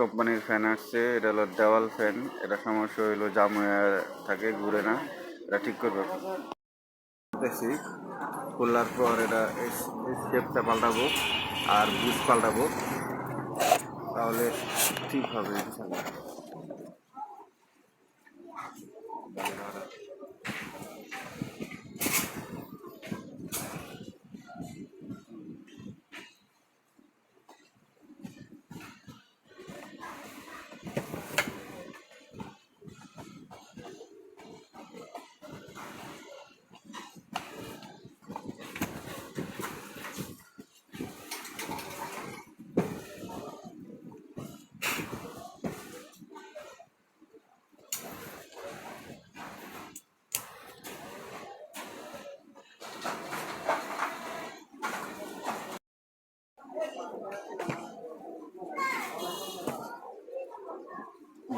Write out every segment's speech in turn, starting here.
কোম্পানির ফ্যান আসছে, এটা হলো দেওয়াল ফ্যান এটা সমস্যা হইল জাম হয়ে থাকে, ঘুরে না, এটা ঠিক করবে। দেখছি, খুললার পর এটা স্টেপটা পাল্টাবো আর বুস পাল্টাবো, তাহলে ঠিক হবে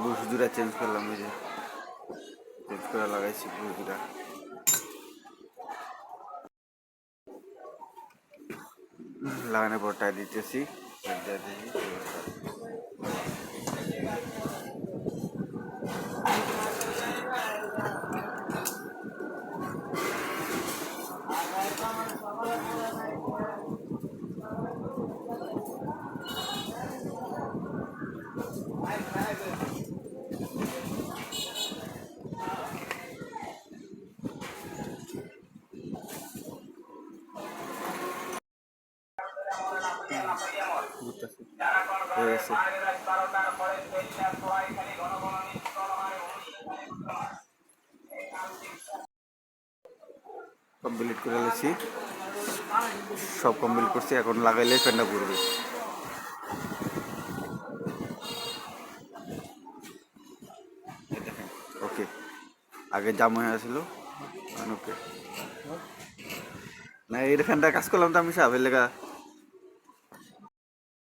বুশ দুটা চেঞ্জ করলাম ওই যে চেঞ্জ করে লাগাইছি বুশ লাগানোর পর টাই দিতেছি টাই দিয়ে কমপ্লিট করে নিয়েছি সব কমপ্লিট করছি, এখন লাগাইলে ফ্যানটা ঘুরবে। ওকে আগে জাম হয়ে আসছিল ওকে না, এই ফ্যানটা কাজ করলাম তো আমি, সাহেবের লেগা